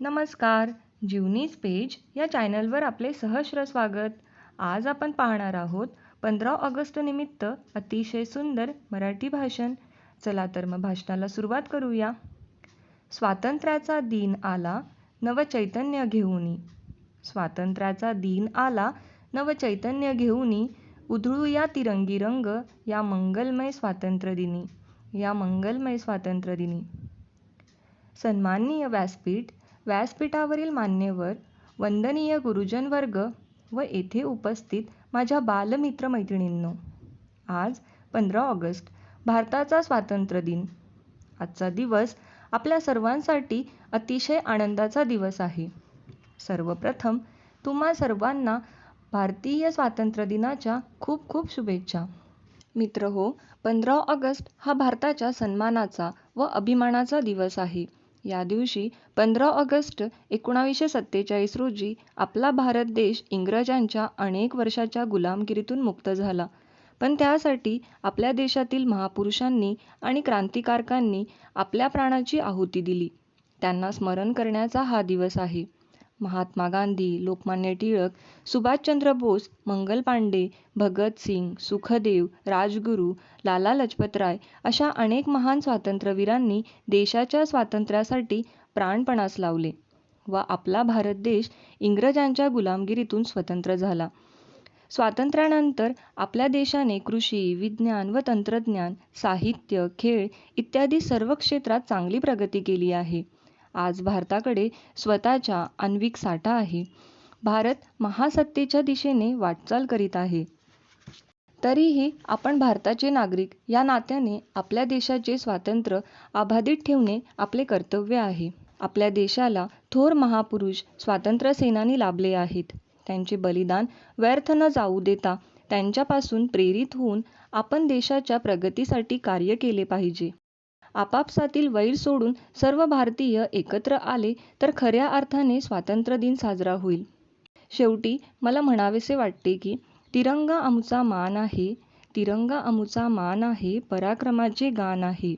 नमस्कार जीवनीज पेज या चॅनलवर आपले सहस्र स्वागत. आज आपण पाहणार आहोत पंधरा ऑगस्ट निमित्त अतिशय सुंदर मराठी भाषण. चला तर मग भाषणाला सुरुवात करूया. स्वातंत्र्याचा दिन आला नवचैतन्य घेऊनी. स्वातंत्र्याचा दिन आला नवचैतन्य घेऊनी. उधळूया तिरंगी रंग या मंगलमय स्वातंत्र्यदिनी या मंगलमय स्वातंत्र्यदिनी. सन्माननीय व्यासपीठ व्यासपीठावरील मान्यवर वंदनीय गुरुजन वर्ग व येथे उपस्थित माझ्या बालमित्र मैत्रिणींनो आज पंधरा ऑगस्ट भारताचा स्वातंत्र्य दिन. आजचा दिवस आपल्या सर्वांसाठी अतिशय आनंदाचा दिवस आहे. सर्वप्रथम तुम्हा सर्वांना भारतीय स्वातंत्र्य दिनाच्या खूप खूप शुभेच्छा. मित्र हो पंधरा ऑगस्ट हा भारताच्या सन्मानाचा व अभिमानाचा दिवस आहे. या दिवशी पंधरा ऑगस्ट एकोणावीसशे सत्तेचाळीस रोजी आपला भारत देश इंग्रजांच्या अनेक वर्षाच्या गुलामगिरीतून मुक्त झाला. पण त्यासाठी आपल्या देशातील महापुरुषांनी आणि क्रांतिकारकांनी आपल्या प्राणाची आहुती दिली. त्यांना स्मरण करण्याचा हा दिवस आहे. महात्मा गांधी लोकमान्य टिळक सुभाषचंद्र बोस मंगल पांडे भगतसिंग सुखदेव राजगुरू लाला लजपतराय अशा अनेक महान स्वातंत्र्यवीरांनी देशाच्या स्वातंत्र्यासाठी प्राणपणास लावले व आपला भारत देश इंग्रजांच्या गुलामगिरीतून स्वतंत्र झाला. स्वातंत्र्यानंतर आपल्या देशाने कृषी विज्ञान व तंत्रज्ञान साहित्य खेळ इत्यादी सर्व क्षेत्रात चांगली प्रगती केली आहे. आज भारताकडे स्वतःचा आण्विक साठा आहे. भारत महासत्तेच्या दिशेने वाटचाल करीत आहे. तरीही आपण भारताचे नागरिक या नात्याने आपल्या देशाचे स्वातंत्र्य अबाधित ठेवणे आपले कर्तव्य आहे. आपल्या देशाला थोर महापुरुष स्वातंत्र्य सेनानी लाभले आहेत. त्यांचे बलिदान व्यर्थ न जाऊ देता त्यांच्यापासून प्रेरित होऊन आपण देशाच्या प्रगतीसाठी कार्य केले पाहिजे. आपापसातील वैर सोडून सर्व भारतीय एकत्र आले तर खऱ्या अर्थाने स्वातंत्र्य दिन साजरा होईल. शेवटी मला म्हणावेसे वाटते की तिरंगा आमचा मान आहे तिरंगा आमचा मान आहे पराक्रमाचे गान आहे.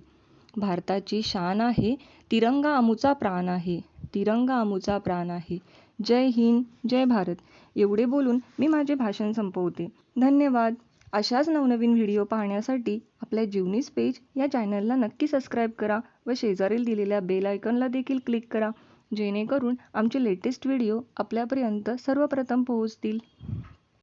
भारताची शान आहे तिरंगा आमचा प्राण आहे तिरंगा आमचा प्राण आहे. जय हिंद जय भारत. एवढे बोलून मी माझे भाषण संपवते. धन्यवाद. अशाच नवनवीन व्हिडिओ पाहण्यासाठी आपल्या जीवनीस पेज या चॅनलला नक्की सबस्क्राईब करा व शेजारील दिलेल्या बेल आयकॉनला देखील क्लिक करा जेणेकरून आमचे लेटेस्ट व्हिडिओ आपल्यापर्यंत सर्वप्रथम पोहोचतील.